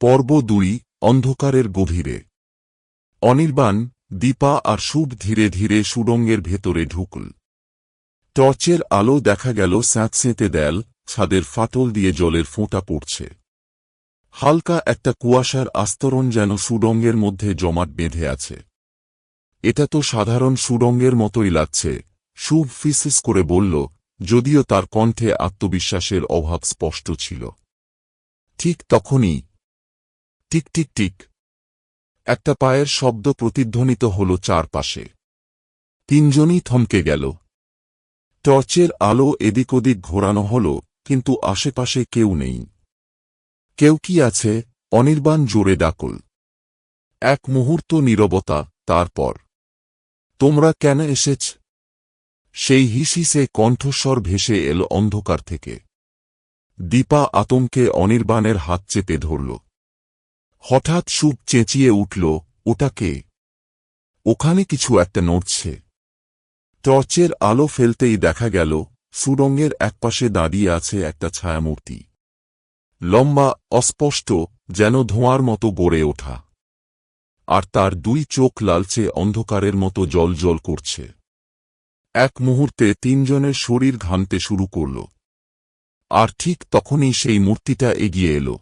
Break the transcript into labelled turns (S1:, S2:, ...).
S1: পর্ব দুই, অন্ধকারের গভীরে। অনির্বাণ, দীপা আর শুভ ধীরে ধীরে সুড়ঙ্গের ভেতরে ঢুকল। টর্চের আলো দেখা গেল স্যাঁতসেঁতে দেয়াল, ছাদের ফাটল দিয়ে জলের ফোঁটা পড়ছে। হালকা একটা কুয়াশার আস্তরণ যেন সুড়ঙ্গের মধ্যে জমাট বেঁধে আছে। এটা তো সাধারণ সুড়ঙ্গের মতোই লাগছে, শুভ ফিসিস করে বলল, যদিও তার কণ্ঠে আত্মবিশ্বাসের অভাব স্পষ্ট ছিল। ঠিক তখনই টিক টিক টিক। একটা পায়ের শব্দ প্রতিধ্বনিত হল চারপাশে। তিনজনই থমকে গেল। টর্চের আলো এদিক ওদিক ঘোরানো হল, কিন্তু আশেপাশে কেউ নেই। কেউ কি আছে? অনির্বাণ জোরে ডাকল। এক মুহূর্ত নীরবতা, তারপর। তোমরা কেন এসেছ? সেই হিসিসে কণ্ঠস্বর ভেসে এল অন্ধকার থেকে। দীপা আতঙ্কে অনির্বাণের হাত চেপে ধরল। হঠাৎ সুপ চেঁচিয়ে উঠল, ওটা কে? ওখানে কিছু একটা নড়ছে। টর্চের আলো ফেলতেই দেখা গেল, সুরঙ্গের একপাশে দাঁড়িয়ে আছে একটা ছায়ামূর্তি। লম্বা, অস্পষ্ট, যেন ধোঁয়ার মতো গড়ে ওঠা। আর তার দুই চোখ লালচে, অন্ধকারের মতো জল জল করছে। এক মুহূর্তে তিনজনের শরীর ঘামতে শুরু করল। আর ঠিক তখনই সেই মূর্তিটা এগিয়ে এলো।